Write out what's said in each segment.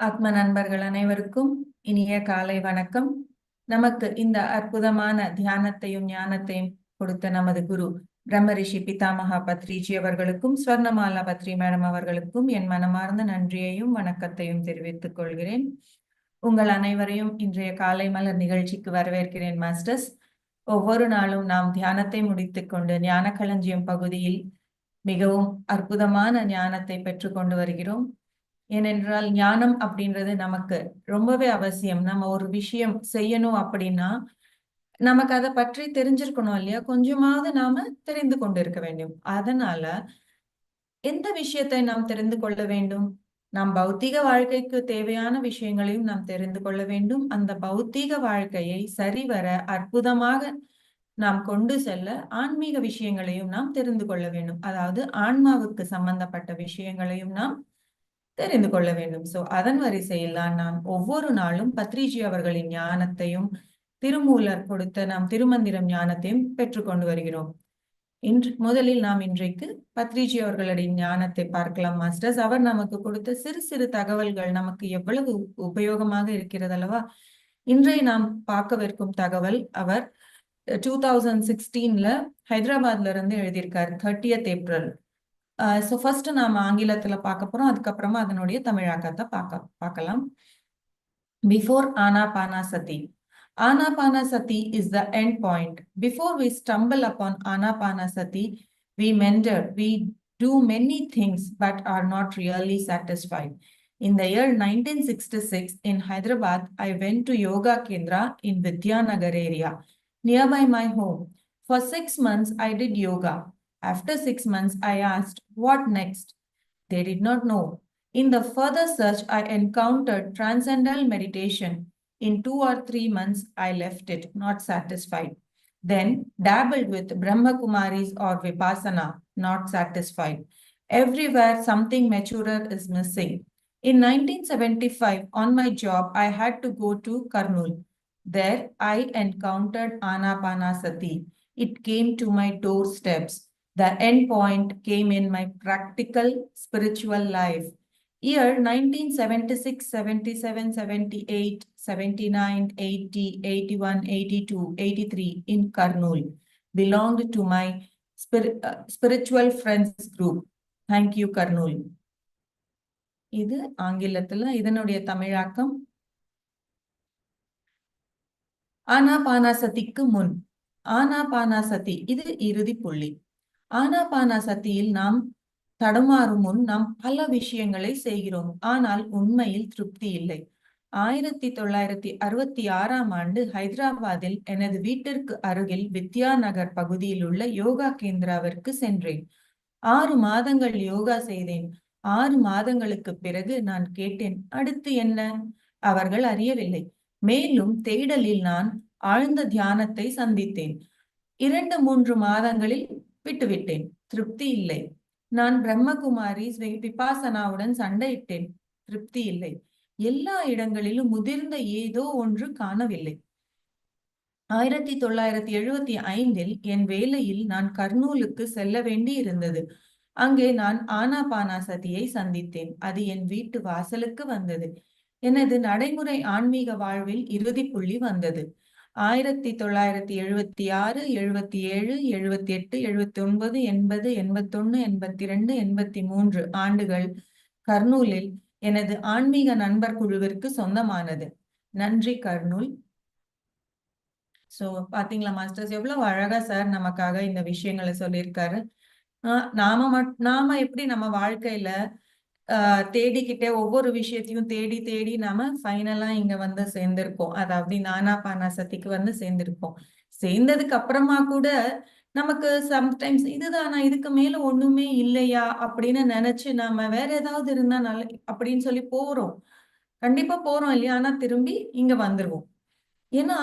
ஆத்ம நண்பர்கள் அனைவருக்கும் இனிய காலை வணக்கம். நமக்கு இந்த அற்புதமான தியானத்தையும் ஞானத்தையும் கொடுத்த நமது குரு பிரம்மரிஷி பிதாமகா பத்ரிஜி அவர்களுக்கும் ஸ்வர்ணமாலா பத்ரி மேடம் அவர்களுக்கும் என் மனமார்ந்த நன்றியையும் வணக்கத்தையும் தெரிவித்துக் கொள்கிறேன். உங்கள் அனைவரையும் இன்றைய காலை மலர் நிகழ்ச்சிக்கு வரவேற்கிறேன் மாஸ்டர்ஸ். ஒவ்வொரு நாளும் நாம் தியானத்தை முடித்துக்கொண்டு ஞான களஞ்சியம் பகுதியில் மிகவும் அற்புதமான ஞானத்தை பெற்றுக்கொண்டு வருகிறோம். ஏனென்றால் ஞானம் அப்படின்றது நமக்கு ரொம்பவே அவசியம். நம்ம ஒரு விஷயம் செய்யணும் அப்படின்னா நமக்கு அதை பற்றி தெரிஞ்சிருக்கணும் இல்லையா? கொஞ்சமாவது நாம தெரிந்து கொண்டிருக்க வேண்டும். அதனால எந்த விஷயத்தை நாம் தெரிந்து கொள்ள வேண்டும்? நாம் பௌத்திக வாழ்க்கைக்கு தேவையான விஷயங்களையும் நாம் தெரிந்து கொள்ள வேண்டும். அந்த பௌத்திக வாழ்க்கையை சரிவர அற்புதமாக நாம் கொண்டு செல்ல ஆன்மீக விஷயங்களையும் நாம் தெரிந்து கொள்ள வேண்டும். அதாவது ஆன்மாவுக்கு சம்பந்தப்பட்ட விஷயங்களையும் நாம் தெரிந்து கொள்ள வேண்டும். சோ அதன் வரிசையில் தான் நாம் ஒவ்வொரு நாளும் பத்ரிஜி அவர்களின் ஞானத்தையும் திருமூலர் கொடுத்த நாம் திருமந்திரம் ஞானத்தையும் பெற்றுக்கொண்டு வருகிறோம். இன்று முதலில் நாம் இன்றைக்கு பத்ரிஜி அவர்களுடைய ஞானத்தை பார்க்கலாம் மாஸ்டர்ஸ் அவர் நமக்கு கொடுத்த சிறு சிறு தகவல்கள் நமக்கு எவ்வளவு உபயோகமாக இருக்கிறது அல்லவா? இன்றைய நாம் பார்க்கவிருக்கும் தகவல் அவர் டூ தௌசண்ட் சிக்ஸ்டீன்ல ஹைதராபாத்ல இருந்து எழுதியிருக்கார் தேர்ட்டியத் ஏப்ரல் ஸோ ஃபர்ஸ்ட் நாம ஆங்கிலத்துல பார்க்க போறோம் அதுக்கப்புறமா அதனுடைய தமிழாக்கத்தை பார்க்க பார்க்கலாம் before Anapanasati Anapanasati is the end point. Before we stumble upon Anapanasati, we meander, we do many things but are not really satisfied. In the year 1966 in Hyderabad, I went to Yoga Kendra in Vidyanagar area, nearby my home. For six months, I did yoga. After six months, I asked, what next? They did not know. In the further search, I encountered transcendental meditation. In two or three months, I left it, not satisfied. Then dabbled with Brahma Kumaris or Vipassana, not satisfied. Everywhere, something maturer is missing. In 1975, on my job, I had to go to Karnool. There, I encountered Anapanasati. It came to my doorsteps. The end point came in my practical spiritual life. Year 1976, 77, 78, 79, 80, 81, 82, 83 in Karnool. Belonged to my spir- uh, spiritual friends group. Thank you, Karnool. இது ஆங்கிலத்துல இதனுடைய தமிழாக்கம் ஆனா ஆனாபானாசதிக்கு முன் ஆனா ஆனாபானாசதி இது இறுதி புள்ளி ஆனாபானாசதியில் நாம் தடுமாறும் முன் நாம் பல விஷயங்களை செய்கிறோம். ஆனால் உண்மையில் திருப்தி இல்லை. ஆயிரத்தி தொள்ளாயிரத்தி அறுபத்தி ஆறாம் ஆண்டு ஹைதராபாத்தில் எனது வீட்டிற்கு அருகில் வித்யாநகர் பகுதியில் உள்ள யோகா கேந்திராவிற்கு சென்றேன். ஆறு மாதங்கள் யோகா செய்தேன். ஆறு மாதங்களுக்கு பிறகு நான் கேட்டேன் அடுத்து என்ன? அவர்கள் அறியவில்லை. மேலும் தேடலில் நான் ஆழ்ந்த தியானத்தை சந்தித்தேன். இரண்டு மூன்று மாதங்களில் விட்டுவிட்டேன். திருப்தி இல்லை. நான் பிரம்மகுமாரி பிபாசனாவுடன் சண்டையிட்டேன். திருப்தி இல்லை. எல்லா இடங்களிலும் முதிர்ந்த ஏதோ ஒன்று காணவில்லை. ஆயிரத்தி தொள்ளாயிரத்தி எழுபத்தி ஐந்தில் என் வேலையில் நான் கர்னூலுக்கு செல்ல வேண்டி இருந்தது அங்கே நான் ஆனாபானாசதியை சந்தித்தேன். அது என் வீட்டு வாசலுக்கு வந்தது. எனது நடைமுறை ஆன்மீக வாழ்வில் இறுதி புள்ளி வந்தது. ஆயிரத்தி தொள்ளாயிரத்தி எழுபத்தி ஆறு எழுபத்தி ஏழு எழுபத்தி எட்டு எழுபத்தி ஒன்பது எண்பது எண்பத்தொன்னு எண்பத்தி ரெண்டு எண்பத்தி மூன்று ஆண்டுகள் கர்னூலில் எனது ஆன்மீக நண்பர் குழுவிற்கு சொந்தமானது. நன்றி கர்னூல். சோ பாத்தீங்களா மாஸ்டர்ஸ்? எவ்வளவு அழகா சார் நமக்காக இந்த விஷயங்களை சொல்லியிருக்காரு. நாம மட் நாம எப்படி நம்ம வாழ்க்கையில தேடிக்கிட்டே ஒவ்வொரு விஷயத்தையும் தேடி தேடி நாம ஃபைனலா இங்க வந்து சேர்ந்திருக்கோம். அதாவது நானா பானாசத்திக்கு வந்து சேர்ந்திருக்கோம். சேர்ந்ததுக்கு அப்புறமா கூட நமக்கு சம்டைம்ஸ் இதுதானா இதுக்கு மேல ஒண்ணுமே இல்லையா அப்படின்னு நினைச்சு நாம வேற ஏதாவது இருந்தா நல்ல அப்படின்னு சொல்லி போறோம். கண்டிப்பா போறோம் இல்லையா? ஆனா திரும்பி இங்க வந்துருவோம். ஏன்னா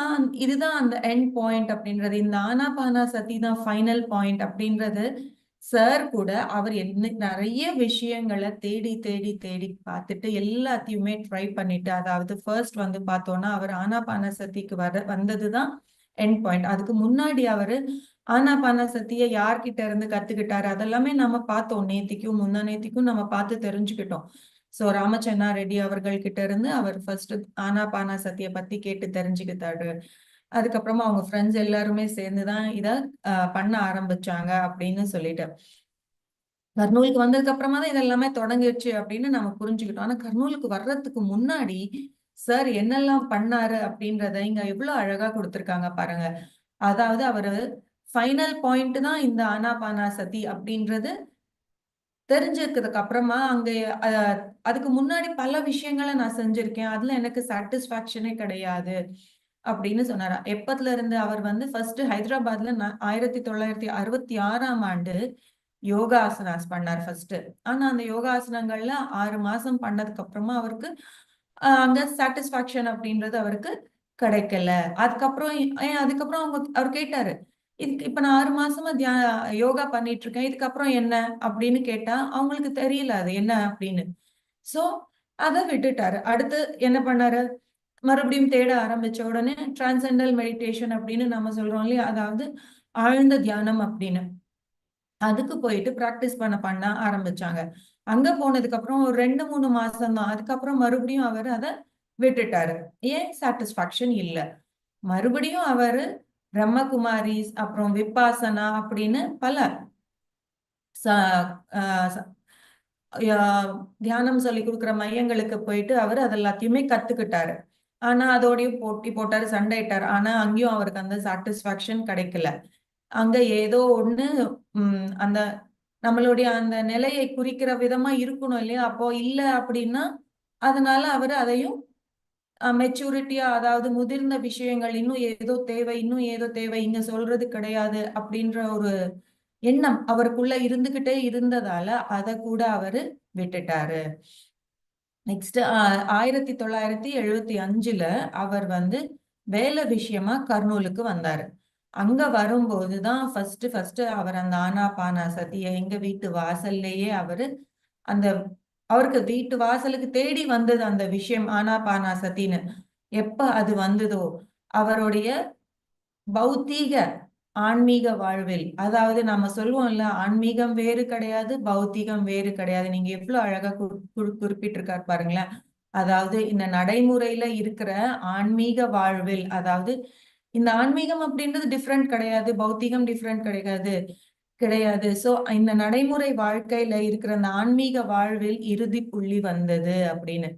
இதுதான் அந்த எண்ட் பாயிண்ட் அப்படின்றது. இந்த ஆனா பானா சதி தான் ஃபைனல் பாயிண்ட் அப்படின்றது சார் கூட அவர் என்ன நிறைய விஷயங்களை தேடி தேடி தேடி பார்த்துட்டு எல்லாத்தையுமே ட்ரை பண்ணிட்டு அதாவது ஃபர்ஸ்ட் வந்து பார்த்தோம்னா அவர் ஆனாபான சக்திக்கு வர வந்ததுதான் எண்ட் பாயிண்ட் அதுக்கு முன்னாடி அவரு ஆனாபான சக்தியை யார்கிட்ட இருந்து கத்துக்கிட்டாரு? அதெல்லாமே நம்ம பார்த்தோம் நேத்திக்கும் முந்தா நேத்திக்கும் நம்ம பார்த்து தெரிஞ்சுக்கிட்டோம். சோ ராமச்சன்னா ரெட்டி அவர்கள் கிட்ட இருந்து அவர் ஃபர்ஸ்ட் ஆனாபான சக்தியை பத்தி கேட்டு தெரிஞ்சுக்கிட்டாரு. அதுக்கப்புறமா அவங்க ஃப்ரெண்ட்ஸ் எல்லாருமே சேர்ந்துதான் இத அஹ், பண்ண ஆரம்பிச்சாங்க அப்படின்னு சொல்லிட்டு. கர்னூலுக்கு வந்ததுக்கு அப்புறமா தான் இதெல்லாமே தொடங்கிடுச்சு அப்படின்னு நம்ம புரிஞ்சுக்கிட்டோம். ஆனா கர்னூலுக்கு வர்றதுக்கு முன்னாடி சார் என்னெல்லாம் பண்ணாரு அப்படின்றத இங்க எவ்வளவு அழகா கொடுத்துருக்காங்க பாருங்க. அதாவது அவரு ஃபைனல் பாயிண்ட் தான் இந்த ஆனாபானா சதி அப்படின்றது தெரிஞ்சதுக்கு அப்புறமா அங்க அஹ், அதுக்கு முன்னாடி பல விஷயங்களை நான் செஞ்சிருக்கேன். அதுல எனக்கு சாட்டிஸ்பாக்சனே கிடையாது. அப்படின்னு சொன்னாரா. எப்பத்துல இருந்து அவர் வந்து ஃபர்ஸ்ட் ஹைதராபாத்ல ஆயிரத்தி தொள்ளாயிரத்தி அறுபத்தி ஆறாம் ஆண்டு யோகாசனாஸ் பண்ணார் ஃபர்ஸ்ட் ஆனா அந்த யோகாசனங்கள்ல ஆறு மாசம் பண்ணதுக்கு அப்புறமா அவருக்கு ஆஹ் அங்க சாட்டிஸ்பாக்சன் அப்படின்றது அவருக்கு கிடைக்கல. அதுக்கப்புறம் அதுக்கப்புறம் அவங்க அவர் கேட்டாரு இதுக்கு இப்ப நான் ஆறு மாசமா தியா யோகா பண்ணிட்டு இருக்கேன் இதுக்கப்புறம் என்ன? அப்படின்னு கேட்டா அவங்களுக்கு தெரியல அது என்ன? அப்படின்னு. சோ அதை விட்டுட்டாரு. அடுத்து என்ன பண்ணாரு? மறுபடியும் தேட ஆரம்பிச்ச உடனே டிரான்செண்டல் மெடிடேஷன் அப்படின்னு நம்ம சொல்றோம் இல்லையா? அதாவது ஆழ்ந்த தியானம் அப்படின்னு. அதுக்கு போயிட்டு ப்ராக்டிஸ் பண்ண பண்ண ஆரம்பிச்சாங்க. அங்க போனதுக்கு அப்புறம் ஒரு ரெண்டு மூணு மாசம் தான் அதுக்கப்புறம் மறுபடியும் அவர் அதை விட்டுட்டாரு. ஏன் சாட்டிஸ்பாக்சன் இல்லை? மறுபடியும் அவரு பிரம்மகுமாரிஸ் அப்புறம் விப்பாசனா அப்படின்னு பல ச- தியானம் சொல்லி கொடுக்குற மையங்களுக்கு போயிட்டு அவர் அதெல்லாத்தையுமே கத்துக்கிட்டாரு. ஆனா அதோடயும் போட்டி போட்டாரு சண்டையிட்டார். ஆனா அங்கேயும் அவருக்கு அந்த சாட்டிஸ்பாக்சன் கிடைக்கல. அங்க ஏதோ ஒண்ணு உம் அந்த நம்மளுடைய அந்த நிலையை குறிக்கிற விதமா இருக்கணும் இல்லையா? அப்போ இல்ல அப்படின்னா அதனால அவர் அதையும் மெச்சூரிட்டியா அதாவது முதிர்ந்த விஷயங்கள் இன்னும் ஏதோ தேவை இன்னும் ஏதோ தேவை இங்க சொல்றது கிடையாது அப்படின்ற ஒரு எண்ணம் அவருக்குள்ள இருந்துகிட்டே இருந்ததால அத கூட அவரு விட்டுட்டாரு. நெக்ஸ்ட் ஆயிரத்தி தொள்ளாயிரத்தி எழுபத்தி அஞ்சுல அவர் வந்து வேலை விஷயமா கர்னூலுக்கு வந்தாரு. அங்க வரும்போதுதான் ஃபர்ஸ்ட் ஃபர்ஸ்ட் அவர் அந்த ஆனா பானா சதிய எங்க வீட்டு வாசல்லையே அவரு அந்த அவருக்கு வீட்டு வாசலுக்கு தேடி வந்தது அந்த விஷயம் ஆனா பானா சதின்னு. எப்ப அது வந்ததோ அவருடைய பௌத்தீக ஆன்மீக வாழ்வில். அதாவது நம்ம சொல்லுவோம்ல ஆன்மீகம் வேறு கிடையாது பௌத்தீகம் வேறு கிடையாது. நீங்க எவ்வளவு அழகா குறி- குறிப்பிட்டிருக்காரு பாருங்களேன். அதாவது இந்த நடைமுறையில இருக்கிற ஆன்மீக வாழ்வில் அதாவது இந்த ஆன்மீகம் அப்படின்றது டிஃப்ரெண்ட் கிடையாது பௌத்திகம் டிஃப்ரெண்ட் கிடையாது கிடையாது. சோ இந்த நடைமுறை வாழ்க்கையில இருக்கிற அந்த ஆன்மீக வாழ்வில் இறுதி புள்ளி வந்தது அப்படின்னு.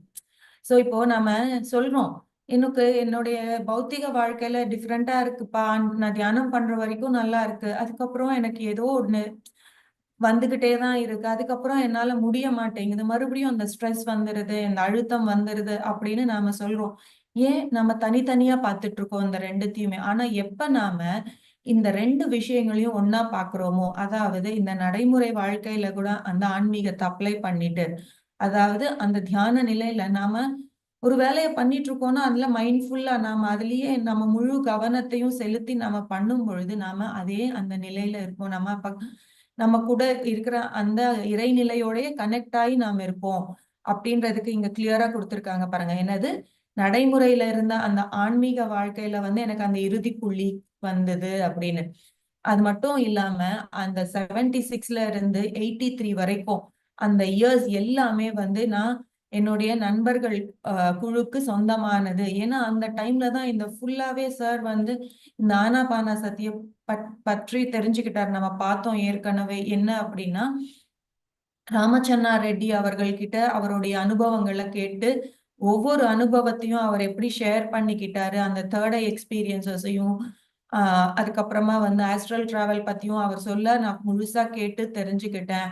சோ இப்போ நம்ம சொல்றோம். எனக்கு என்னுடைய பௌத்திக வாழ்க்கையில டிஃப்ரெண்டா இருக்குப்பா. நான் தியானம் பண்ற வரைக்கும் நல்லா இருக்கு. அதுக்கப்புறம் எனக்கு ஏதோ ஒண்ணு வந்துகிட்டே தான் இருக்கு. அதுக்கப்புறம் என்னால முடிய மாட்டேங்குது. மறுபடியும் அந்த ஸ்ட்ரெஸ் வந்துருது இந்த அழுத்தம் வந்துருது அப்படின்னு நாம சொல்றோம். ஏன் நம்ம தனித்தனியா பார்த்துட்டு இருக்கோம் இந்த ரெண்டுத்தையுமே? ஆனா எப்ப நாம இந்த ரெண்டு விஷயங்களையும் ஒன்னா பாக்குறோமோ அதாவது இந்த நடைமுறை வாழ்க்கையில கூட அந்த ஆன்மீகத்தை அப்ளை பண்ணிட்டு அதாவது அந்த தியான நிலையில நாம ஒரு வேலையை பண்ணிட்டு இருக்கோம்னா அதுல மைண்ட்ஃபுல்லா நாம அதுலயே நம்ம முழு கவனத்தையும் செலுத்தி நாம பண்ணும் பொழுது நாம அதே அந்த நிலையில இருப்போம். நம்ம பக் நம்ம கூட இருக்கிற அந்த இறைநிலையோடய கனெக்ட் ஆகி நாம இருப்போம் அப்படின்றதுக்கு இங்க கிளியரா கொடுத்துருக்காங்க பாருங்க. என்னது? நடைமுறையில இருந்த அந்த ஆன்மீக வாழ்க்கையில வந்து எனக்கு அந்த இறுதி புள்ளி வந்தது அப்படின்னு. அது மட்டும் இல்லாம அந்த செவன்டி சிக்ஸ்ல இருந்து எயிட்டி த்ரீ வரைக்கும் அந்த இயர்ஸ் எல்லாமே வந்து நான் என்னுடைய நண்பர்கள் குழுக்கு சொந்தமானது. ஏன்னா அந்த டைம்ல தான் இந்த ஃபுல்லாவே சார் வந்து இந்த ஆனாபானா சத்திய பட்- பற்றி தெரிஞ்சுக்கிட்டார். நம்ம பார்த்தோம் ஏற்கனவே. என்ன அப்படின்னா ராமச்சன்னா ரெட்டி அவர்கள் கிட்ட அவருடைய அனுபவங்களை கேட்டு ஒவ்வொரு அனுபவத்தையும் அவர் எப்படி ஷேர் பண்ணிக்கிட்டாரு அந்த தேர்ட் ஐ எக்ஸ்பீரியன்சஸையும் ஆஹ் அதுக்கப்புறமா வந்து ஆஸ்ட்ரல் டிராவல் பத்தியும் அவர் சொல்ல நான் முழுசா கேட்டு தெரிஞ்சுக்கிட்டேன்.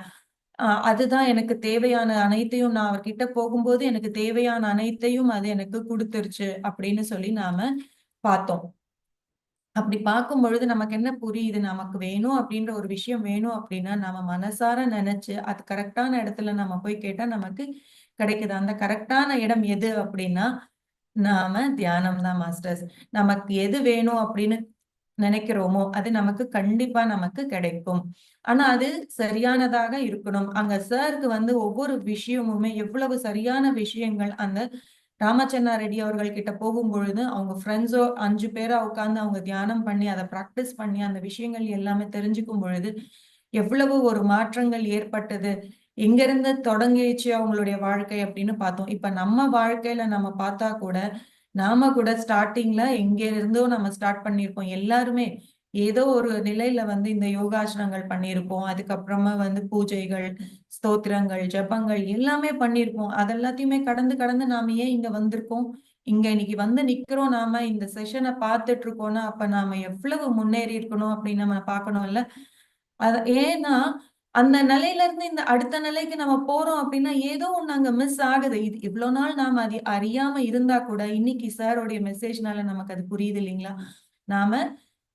அதுதான் எனக்கு தேவையான அனைத்தையும் நான் அவர்கிட்ட போகும்போது எனக்கு தேவையான அனைத்தையும் அது எனக்கு கொடுத்துருச்சு அப்படின்னு சொல்லி நாம பார்த்தோம். அப்படி பார்க்கும் பொழுது நமக்கு என்ன புரியுது? நமக்கு வேணும் அப்படின்ற ஒரு விஷயம் வேணும் அப்படின்னா நம்ம மனசார நினைச்சு அது கரெக்டான இடத்துல நம்ம போய் கேட்டா நமக்கு கிடைக்குது. அந்த கரெக்டான இடம் எது அப்படின்னா நாம தியானம் தான் மாஸ்டர்ஸ். நமக்கு எது வேணும் அப்படின்னு நினைக்கிறோமோ அது நமக்கு கண்டிப்பா நமக்கு கிடைக்கும். ஆனா அது சரியானதாக இருக்கணும். அங்க சாருக்கு வந்து ஒவ்வொரு விஷயமுமே எவ்வளவு சரியான விஷயங்கள் அந்த ராமச்சந்திரா ரெட்டி அவர்கள் கிட்ட போகும் பொழுது அவங்க ஃப்ரெண்ட்ஸோ அஞ்சு பேரா உட்கார்ந்து அவங்க தியானம் பண்ணி அதை ப்ராக்டிஸ் பண்ணி அந்த விஷயங்கள் எல்லாமே தெரிஞ்சுக்கும் பொழுது எவ்வளவு ஒரு மாற்றங்கள் ஏற்பட்டது. எங்க இருந்து தொடங்கிச்சு அவங்களுடைய வாழ்க்கை அப்படின்னு பார்த்தோம். இப்ப நம்ம வாழ்க்கையில நம்ம பார்த்தா கூட நாம கூட ஸ்டார்டிங்ல எங்க இருந்தோ நம்ம ஸ்டார்ட் பண்ணியிருப்போம் எல்லாருமே ஏதோ ஒரு நிலையில வந்து இந்த யோகாசனங்கள் பண்ணியிருப்போம் அதுக்கப்புறமா வந்து பூஜைகள் ஸ்தோத்திரங்கள் ஜபங்கள் எல்லாமே பண்ணியிருப்போம் அதெல்லாத்தையுமே கடந்து கடந்து நாம ஏன் இங்க வந்திருக்கோம்? இங்க இன்னைக்கு வந்து நிக்கிறோம். நாம இந்த செஷனை பார்த்துட்டு இருக்கோம்னா அப்ப நாம எவ்வளவு முன்னேறி இருக்கணும் அப்படின்னு நம்ம பார்க்கணும்ல. அத ஏன்னா அந்த நிலையில இருந்து இந்த அடுத்த நிலைக்கு நம்ம போறோம் அப்படின்னா ஏதோ ஒண்ணு அங்க மிஸ் ஆகுது. இது இவ்வளவு நாள் நாம அது அறியாம இருந்தா கூட இன்னைக்கு சாரோடைய மெசேஜ்னால நமக்கு அது புரியுது இல்லைங்களா? நாம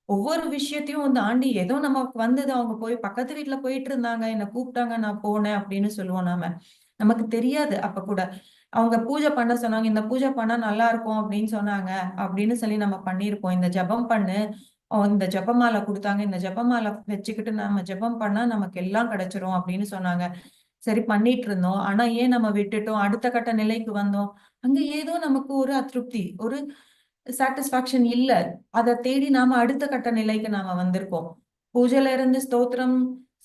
ஒவ்வொரு விஷயத்தையும் தாண்டி ஏதோ நமக்கு வந்தது. அவங்க போய் பக்கத்து வீட்டுல போயிட்டு இருந்தாங்க. என்ன கூப்பிட்டாங்க நான் போனேன் அப்படின்னு சொல்லுவோம் நாம. நமக்கு தெரியாது அப்ப கூட. அவங்க பூஜை பண்ண சொன்னாங்க. இந்த பூஜை பண்ணா நல்லா இருக்கும் அப்படின்னு சொன்னாங்க அப்படின்னு சொல்லி நம்ம பண்ணியிருப்போம். இந்த ஜபம் பண்ணு. இந்த ஜபமாலை கொடுத்தாங்க. இந்த ஜபமாலை வச்சுக்கிட்டு நம்ம ஜபம் பண்ணா நமக்கு எல்லாம் கிடைச்சிரும் அப்படின்னு சொன்னாங்க. சரி பண்ணிட்டு இருந்தோம். ஆனா ஏன் நம்ம விட்டுட்டோம்? அடுத்த கட்ட நிலைக்கு வந்தோம். அங்க ஏதோ நமக்கு ஒரு அதிருப்தி ஒரு சாட்டிஸ்பாக்சன் இல்ல. அதை தேடி நாம அடுத்த கட்ட நிலைக்கு நாம வந்திருக்கோம். பூஜையில இருந்து ஸ்தோத்திரம்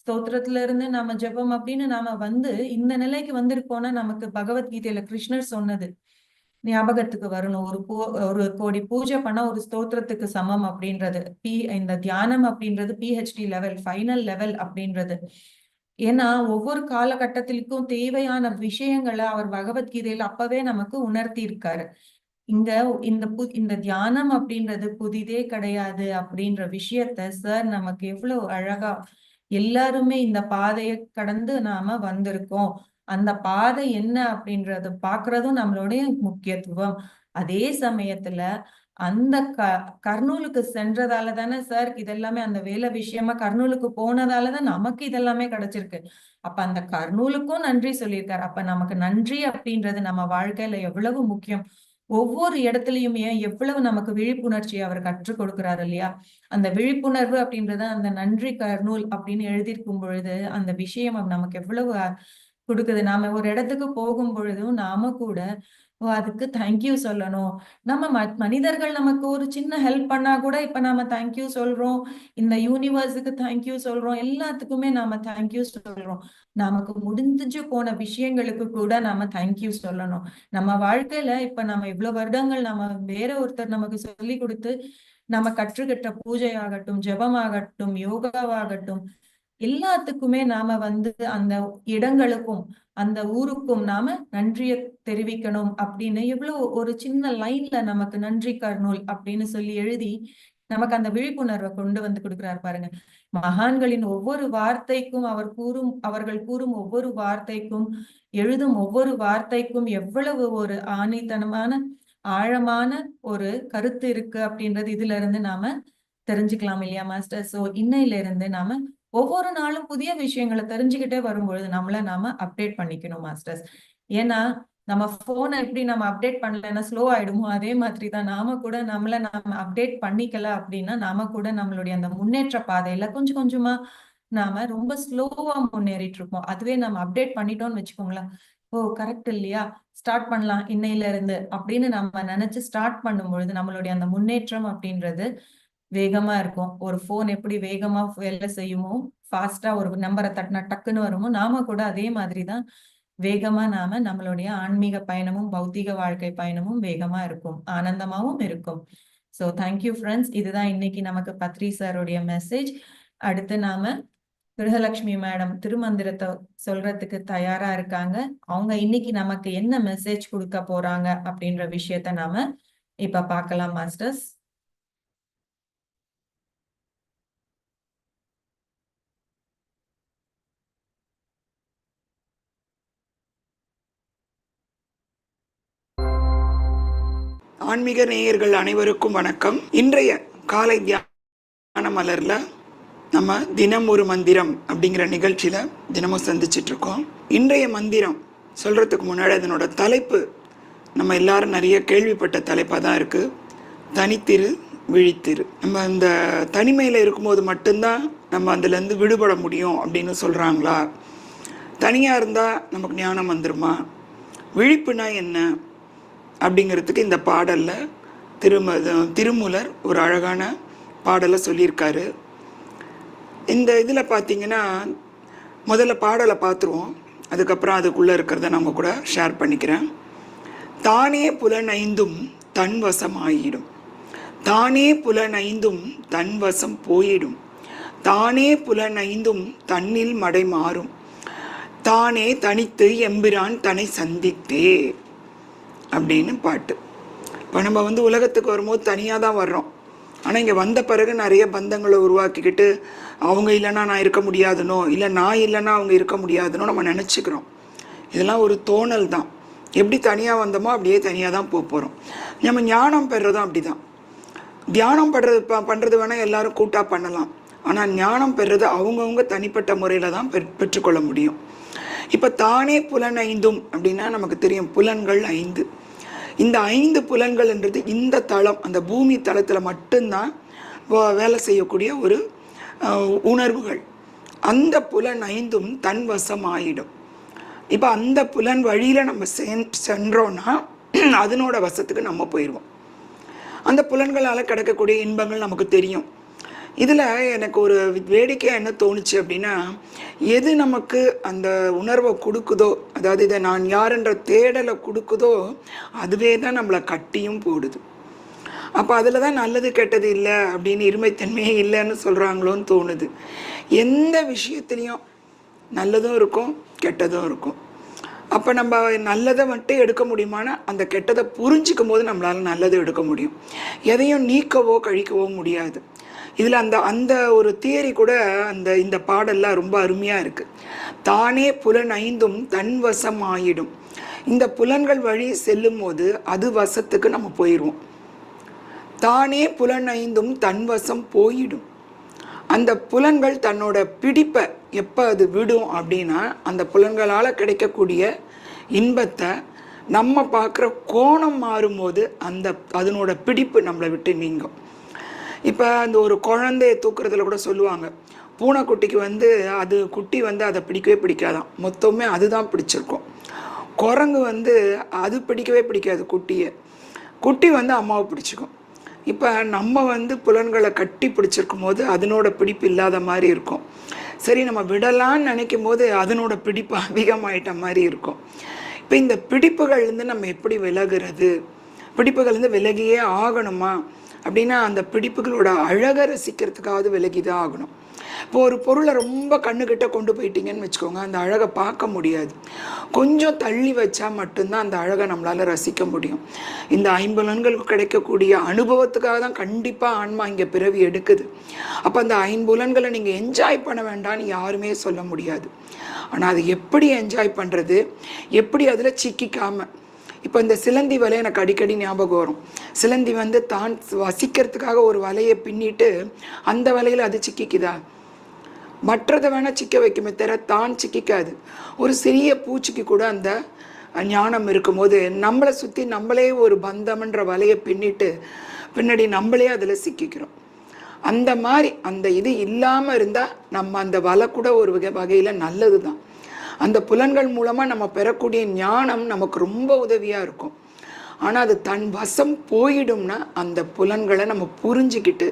ஸ்தோத்திரத்துல இருந்து நாம ஜெபம் அப்படின்னு நாம வந்து இந்த நிலைக்கு வந்திருக்கோம்னா நமக்கு பகவத்கீதையில கிருஷ்ணர் சொன்னது. ஞாபகத்துக்கு வரணும். ஒரு போ ஒரு கோடி பூஜை பண்ணா ஒரு ஸ்தோத்திரத்துக்கு சமம் அப்படின்றது. பி இந்த தியானம் அப்படின்றது பிஹெச்டி லெவல் ஃபைனல் லெவல் அப்படின்றது. ஏன்னா ஒவ்வொரு காலகட்டத்திற்கும் தேவையான விஷயங்களை அவர் பகவத்கீதையில அப்பவே நமக்கு உணர்த்தி இருக்காரு இங்க இந்த பு இந்த தியானம் அப்படின்றது புதிதே கிடையாது அப்படின்ற விஷயத்த சார் நமக்கு எவ்வளவு அழகா எல்லாருமே இந்த பாதையை கடந்து நாம வந்திருக்கோம். அந்த பாதை என்ன அப்படின்றத பாக்குறதும் நம்மளுடைய முக்கியத்துவம். அதே சமயத்துல அந்த க கர்னூலுக்கு சென்றதால தானே சார் இதெல்லாமே அந்த வேலை விஷயமா கர்னூலுக்கு போனதாலதான் நமக்கு இதெல்லாமே கிடைச்சிருக்கு. அப்ப அந்த கர்னூலுக்கும் நன்றி சொல்லியிருக்காரு. அப்ப நமக்கு நன்றி அப்படின்றது நம்ம வாழ்க்கையில எவ்வளவு முக்கியம். ஒவ்வொரு இடத்துலயுமே எவ்வளவு நமக்கு விழிப்புணர்ச்சி அவர் கற்றுக் கொடுக்கிறாரு இல்லையா? அந்த விழிப்புணர்வு அப்படின்றத அந்த நன்றி கர்நூல் அப்படின்னு எழுதியிருக்கும் பொழுது அந்த விஷயம் நமக்கு எவ்வளவு கொடுக்குது. நாம ஒரு இடத்துக்கு போகும் பொழுதும் நாம கூட அதுக்கு தேங்க்யூ சொல்லணும். நம்ம மனிதர்கள் நமக்கு ஒரு சின்ன ஹெல்ப் பண்ணா கூட இப்ப நாம தேங்க்யூ சொல்றோம். இந்த யூனிவர்ஸுக்கு தேங்க்யூ சொல்றோம். எல்லாத்துக்குமே நாம தேங்க்யூ சொல்றோம். நமக்கு முடிஞ்சு போன விஷயங்களுக்கு கூட நாம தேங்க்யூ சொல்லணும். நம்ம வாழ்க்கையில இப்ப நம்ம இவ்வளவு வருடங்கள் நம்ம வேற ஒருத்தர் நமக்கு சொல்லி கொடுத்து நம்ம கற்றுக்கிட்ட பூஜை ஆகட்டும் ஜபமாகட்டும் யோகாவாகட்டும் எல்லாத்துக்குமே நாம வந்து அந்த இடங்களுக்கும் அந்த ஊருக்கும் நாம நன்றிய தெரிவிக்கணும் அப்படின்னு எவ்வளவு ஒரு சின்ன லைன்ல நமக்கு நன்றி கர்னூல் அப்படின்னு சொல்லி எழுதி நமக்கு அந்த விழிப்புணர்வை கொண்டு வந்து கொடுக்கிறார் பாருங்க. மகான்களின் ஒவ்வொரு வார்த்தைக்கும் அவர் கூறும் அவர்கள் கூறும் ஒவ்வொரு வார்த்தைக்கும் எழுதும் ஒவ்வொரு வார்த்தைக்கும் எவ்வளவு ஒரு ஆணித்தனமான ஆழமான ஒரு கருத்து இருக்கு அப்படின்றது இதுல இருந்து நாம தெரிஞ்சுக்கலாம் இல்லையா மாஸ்டர்? சோ இன்னையில இருந்து நாம ஒவ்வொரு நாளும் புதிய விஷயங்களை தெரிஞ்சுக்கிட்டே வரும்பொழுது நம்மள நாம அப்டேட் பண்ணிக்கணும் மாஸ்டர்ஸ் ஏன்னா நம்ம போனை எப்படி நம்ம அப்டேட் பண்ணலன்னா ஸ்லோ ஆயிடுமோ? அதே மாதிரி தான் நாம கூட நம்மள நாம அப்டேட் பண்ணிக்கல அப்படின்னா நாம கூட நம்மளுடைய அந்த முன்னேற்ற பாதையில கொஞ்சம் கொஞ்சமா நாம ரொம்ப ஸ்லோவா முன்னேறிட்டு இருப்போம். அதுவே நம்ம அப்டேட் பண்ணிட்டோம்னு வச்சுக்கோங்களேன். ஓ கரெக்ட் இல்லையா? ஸ்டார்ட் பண்ணலாம் இன்னையில இருந்து அப்படின்னு நம்ம நினைச்சு ஸ்டார்ட் பண்ணும் பொழுது நம்மளுடைய அந்த முன்னேற்றம் அப்படின்றது வேகமா இருக்கும். ஒரு போன் எப்படி வேகமா வேலை செய்யுமோ ஃபாஸ்டா ஒரு நம்பரை தட்டினா டக்குன்னு வருமோ நாம கூட அதே மாதிரிதான் வேகமா நாம நம்மளுடைய ஆன்மீக பயணமும் பௌத்திக வாழ்க்கை பயணமும் வேகமா இருக்கும். ஆனந்தமாவும் இருக்கும். சோ தேங்க்யூ ஃப்ரெண்ட்ஸ் இதுதான் இன்னைக்கு நமக்கு பத்ரி சாருடைய மெசேஜ் அடுத்து நாம கிரகலட்சுமி மேடம் திருமந்திரத்தை சொல்றதுக்கு தயாரா இருக்காங்க. அவங்க இன்னைக்கு நமக்கு என்ன மெசேஜ் கொடுக்க போறாங்க அப்படின்ற விஷயத்த நாம இப்ப பார்க்கலாம் மாஸ்டர்ஸ் ஆன்மீக நேயர்கள் அனைவருக்கும் வணக்கம். இன்றைய காலை தியான மலர்ல நம்ம தினம் ஒரு மந்திரம் அப்படிங்கிற நிகழ்ச்சியில தினமும் சந்திச்சுட்டு இருக்கோம். இன்றைய மந்திரம் சொல்றதுக்கு முன்னாடி அதனோட தலைப்பு நம்ம எல்லாரும் நிறைய கேள்விப்பட்ட தலைப்பாக தான் இருக்கு. தனித்திரு விழித்திரு. நம்ம அந்த தனிமையில் இருக்கும்போது மட்டும்தான் நம்ம அதுலேருந்து விடுபட முடியும் அப்படின்னு சொல்கிறாங்களா தனியாக இருந்தால் நமக்கு ஞானம் வந்துருமா? விழிப்புனா என்ன? அப்படிங்கிறதுக்கு இந்த பாடலில் திரும திருமூலர் ஒரு அழகான பாடலை சொல்லியிருக்காரு. இந்த இதில் பார்த்தீங்கன்னா முதல்ல பாடலை பார்த்துருவோம் அதுக்கப்புறம் அதுக்குள்ளே இருக்கிறத நம்ம கூட ஷேர் பண்ணிக்கிறேன். தானே புலனைந்தும் தன்வசம் ஆகிடும் தானே புலனைந்தும் தன்வசம் போயிடும். தானே புலனைந்தும் தன்னில் மடை மாறும். தானே தனித்து எம்பிரான் தன்னை சந்தித்தே. அப்படின்னு பாட்டு. இப்போ நம்ம வந்து உலகத்துக்கு வரும்போது தனியாக தான் வர்றோம். ஆனால் இங்கே வந்த பிறகு நிறைய பந்தங்களை உருவாக்கிக்கிட்டு அவங்க இல்லைன்னா நான் இருக்க முடியாதுனோ இல்லை நான் இல்லைன்னா அவங்க இருக்க முடியாதுனோ நம்ம நினச்சிக்கிறோம். இதெல்லாம் ஒரு தோணல் தான். எப்படி தனியாக வந்தோமோ அப்படியே தனியாக தான் போக போகிறோம் நம்ம ஞானம் பெறுறதும் அப்படி தான் தியானம் படுறது ப பண்ணுறது வேணால் எல்லாரும் கூட்டாக பண்ணலாம். ஆனால் ஞானம் பெறுறது அவங்கவுங்க தனிப்பட்ட முறையில் தான் பெற் பெற்றுக்கொள்ள முடியும். இப்போ தானே புலன் ஐந்தும் அப்படின்னா நமக்கு தெரியும் புலன்கள் ஐந்து. இந்த ஐந்து புலன்கள்ன்றது இந்த தளம் அந்த பூமி தளத்தில் மட்டும்தான் வேலை செய்யக்கூடிய ஒரு உணர்வுகள். அந்த புலன் ஐந்தும் தன் வசம் ஆயிடும் இப்போ அந்த புலன் வழியில் நம்ம சென் சென்றோன்னா அதனோட வசத்துக்கு நம்ம போயிடுவோம் அந்த புலன்களால் கிடைக்கக்கூடிய இன்பங்கள் நமக்கு தெரியும். இதில் எனக்கு ஒரு வேடிக்கையாக என்ன தோணுச்சு அப்படின்னா எது நமக்கு அந்த உணர்வை கொடுக்குதோ அதாவது இதை நான் யாருன்ற தேடலை கொடுக்குதோ அதுவே தான் நம்மளை கட்டியும் போடுது. அப்போ அதில் தான் நல்லது கெட்டது இல்லை அப்படின்னு இருமைத்தன்மையே இல்லைன்னு சொல்கிறாங்களோன்னு தோணுது. எந்த விஷயத்துலேயும் நல்லதும் இருக்கும் கெட்டதும் இருக்கும். அப்போ நம்ம நல்லதை மட்டும் எடுக்க முடியுமானா அந்த கெட்டதை புரிஞ்சிக்கும் போது நம்மளால் நல்லது எடுக்க முடியும். எதையும் நீக்கவோ கழிக்கவோ முடியாது. இதில் அந்த அந்த ஒரு தியரி கூட அந்த இந்த பாடல்லாம் ரொம்ப அருமையாக இருக்குது தானே புலன் ஐந்தும் தன் வசம் ஆயிடும் இந்த புலன்கள் வழி செல்லும் போது அது வசத்துக்கு நம்ம போயிடுவோம் தானே புலன் ஐந்தும் தன் வசம் போயிடும். அந்த புலன்கள் தன்னோட பிடிப்பை எப்போ அது விடும் அப்படின்னா அந்த புலன்களால் கிடைக்கக்கூடிய இன்பத்தை நம்ம பார்க்குற கோணம் மாறும்போது அந்த அதனோட பிடிப்பு நம்மளை விட்டு நீங்கும். இப்போ அந்த ஒரு குழந்தைய தூக்குறதுல கூட சொல்லுவாங்க. பூனைக்குட்டிக்கு வந்து அது குட்டி வந்து அதை பிடிக்கவே பிடிக்காதான் மொத்தமே அதுதான் பிடிச்சிருக்கும். குரங்கு வந்து அது பிடிக்கவே பிடிக்காது குட்டியை. குட்டி வந்து அம்மாவை பிடிச்சிக்கும். இப்போ நம்ம வந்து புலன்களை கட்டி பிடிச்சிருக்கும் போது அதனோட பிடிப்பு இல்லாத மாதிரி இருக்கும். சரி நம்ம விடலான்னு நினைக்கும் போது அதனோட பிடிப்பு அதிகமாயிட்ட மாதிரி இருக்கும். இப்போ இந்த பிடிப்புகள்லேருந்து நம்ம எப்படி விலகிறது? பிடிப்புகள்லேருந்து விலகியே ஆகணுமா? அப்படின்னா அந்த பிடிப்புகளோட அழகை ரசிக்கிறதுக்காவது விலகி தான் ஆகணும். இப்போ ஒரு பொருளை ரொம்ப கண்ணுக்கிட்ட கொண்டு போயிட்டீங்கன்னு வச்சுக்கோங்க அந்த அழகை பார்க்க முடியாது. கொஞ்சம் தள்ளி வச்சா மட்டும்தான் அந்த அழகை நம்மளால் ரசிக்க முடியும். இந்த ஐம்புலன்களுக்கு கிடைக்கக்கூடிய அனுபவத்துக்காக தான் கண்டிப்பாக ஆன்மா இங்கே பிறவி எடுக்குது. அப்போ அந்த ஐம்புலன்களை நீங்கள் என்ஜாய் பண்ண வேண்டாம்னு யாருமே சொல்ல முடியாது. ஆனால் அது எப்படி என்ஜாய் பண்ணுறது எப்படி அதில் சிக்கிக்காமல் இப்போ இந்த சிலந்தி வலை எனக்கு அடிக்கடி ஞாபகம் வரும். சிலந்தி வந்து தான் வசிக்கிறதுக்காக ஒரு வலையை பின்னிட்டு அந்த வலையில் அது சிக்கிக்குதா? மற்றதை வேணால் சிக்க வைக்குமே தவிர தான் சிக்கிக்காது. ஒரு சிறிய பூச்சிக்கு கூட அந்த ஞானம் இருக்கும்போது நம்மளை சுற்றி நம்மளே ஒரு பந்தம்ன்ற வலையை பின்னிட்டு பின்னாடி நம்மளே அதில் சிக்கிக்கிறோம். அந்த மாதிரி அந்த இது இல்லாமல் இருந்தால் நம்ம அந்த வலை கூட ஒரு வகை வகையில் நல்லது தான் அந்த புலன்கள் மூலமாக நம்ம பெறக்கூடிய ஞானம் நமக்கு ரொம்ப உதவியாக இருக்கும். ஆனால் அது தன் வசம் போயிடும்னா அந்த புலன்களை நம்ம புரிஞ்சுக்கிட்டு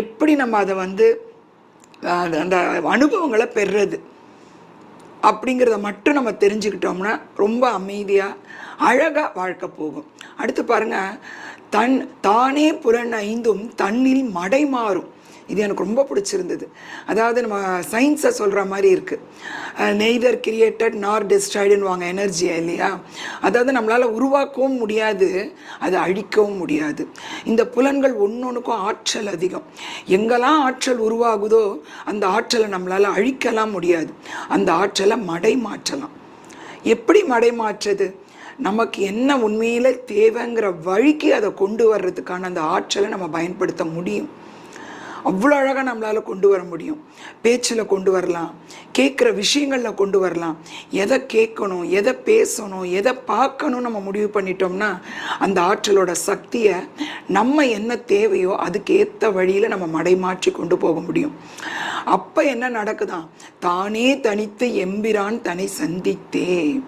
எப்படி நம்ம அதை வந்து அந்த அனுபவங்களை பெறுறது அப்படிங்கிறத மட்டும் நம்ம தெரிஞ்சுக்கிட்டோம்னா ரொம்ப அமைதியாக அழகாக வாழ்க்கை போகும். அடுத்து பாருங்க தன் தானே புலன் ஐந்தும் தன்னில் மடை மாறும். இது எனக்கு ரொம்ப பிடிச்சிருந்தது. அதாவது நம்ம சயின்ஸை சொல்கிற மாதிரி இருக்குது நெய்தர் கிரியேட்டட் நார் டெஸ்ட்ராய்டுன்னு வாங்க எனர்ஜியை இல்லையா? அதாவது நம்மளால் உருவாக்கவும் முடியாது அதை அழிக்கவும் முடியாது. இந்த புலன்கள் ஒன்றொன்றுக்கும் ஆற்றல் அதிகம். எங்கெல்லாம் ஆற்றல் உருவாகுதோ அந்த ஆற்றலை நம்மளால் அழிக்கலாம் முடியாது. அந்த ஆற்றலை மடை மாற்றலாம் எப்படி மடை மாற்றுறது நமக்கு என்ன உண்மையில் தேவைங்கிற வழிக்கு அதை கொண்டு வர்றதுக்கான அந்த ஆற்றலை நம்ம பயன்படுத்த முடியும். அவ்வளோ அழகாக நம்மளால் கொண்டு வர முடியும். பேச்சில் கொண்டு வரலாம். கேட்குற விஷயங்களில் கொண்டு வரலாம். எதை கேட்கணும் எதை பேசணும் எதை பார்க்கணும் நம்ம முடிவு பண்ணிட்டோம்னா அந்த ஆற்றலோட சக்தியை நம்ம என்ன தேவையோ அதுக்கு ஏற்ற வழியில் நம்ம மடைமாற்றி கொண்டு போக முடியும். அப்போ என்ன நடக்குதான் தானே தனித்து எம்பிரான் தன்னை சந்தித்தே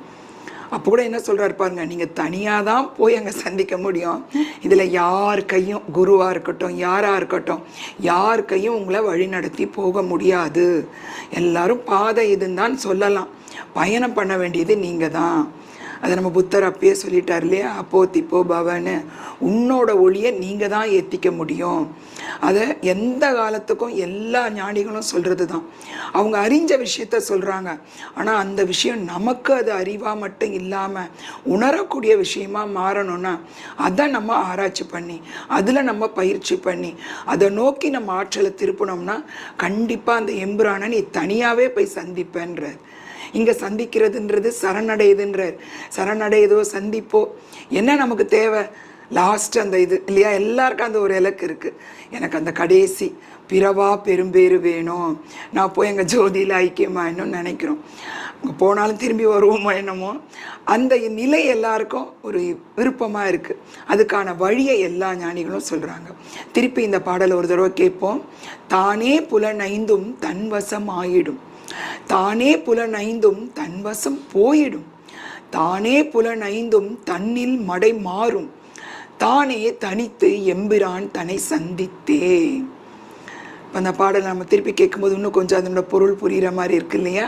அப்போ கூட என்ன சொல்கிறார் பாருங்க நீங்கள் தனியாக தான் போய் அங்கே சந்திக்க முடியும். இதில் யார் கையும் குருவாக இருக்கட்டும் யாராக இருக்கட்டும் யார் கையும் உங்களை வழி நடத்தி போக முடியாது. எல்லாரும் பாதை இதுன்னு தான் சொல்லலாம். பயணம் பண்ண வேண்டியது நீங்கள் தான் அதை நம்ம புத்தர் அப்பயே சொல்லிட்டார் இல்லையா? அப்போ திப்போ பவன்னு உன்னோட ஒளியை நீங்கள் தான் ஏற்றிக்க முடியும். அதை எந்த காலத்துக்கும் எல்லா ஞானிகளும் சொல்கிறது தான் அவங்க அறிஞ்ச விஷயத்த சொல்கிறாங்க ஆனால் அந்த விஷயம் நமக்கு அது அறிவாக மட்டும் இல்லாமல் உணரக்கூடிய விஷயமா மாறணும்னா அதை நம்ம ஆராய்ச்சி பண்ணி அதில் நம்ம பயிற்சி பண்ணி அதை நோக்கி நம்ம ஆற்றலை திருப்பினோம்னா கண்டிப்பாக அந்த எம்புரானை நீ தனியாகவே போய் சந்திப்பேன்றார். இங்கே சந்திக்கிறதுன்றது சரணடையுதுன்றார். சரணடையுதோ சந்திப்போ என்ன நமக்கு தேவை? லாஸ்ட் அந்த இது இல்லையா? எல்லாருக்கும் அந்த ஒரு இலக்கு இருக்குது எனக்கு அந்த கடைசி பிறவா பெரும்பேறு வேணும். நான் போய் எங்கள் ஜோதியில் ஐக்கியமாயிடணும்னு நினைக்கிறோம். அங்கே போனாலும் திரும்பி வருவோமோ என்னமோ? அந்த நிலை எல்லாருக்கும் ஒரு விருப்பமாக இருக்குது அதுக்கான வழியை எல்லா ஞானிகளும் சொல்கிறாங்க திருப்பி இந்த பாடலை ஒரு தடவை கேட்போம். தானே புலனைந்தும் தன்வசம் ஆயிடும். தானே புலனைந்தும் தன்வசம் போயிடும். தானே புலனைந்தும் தன்னில் மடை மாறும். தானே தனித்து எம்பிரான் தன்னை சந்தித்தே இப்போ அந்த பாடலை நம்ம திருப்பி கேட்கும்போது இன்னும் கொஞ்சம் அதனோட பொருள் புரிகிற மாதிரி இருக்கு இல்லையா?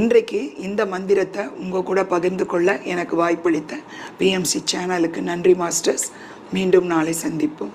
இன்றைக்கு இந்த மந்திரத்தை உங்கள் கூட பகிர்ந்து கொள்ள எனக்கு வாய்ப்பளித்த பிஎம்சி சேனலுக்கு நன்றி மாஸ்டர்ஸ் மீண்டும் நாளை சந்திப்போம்.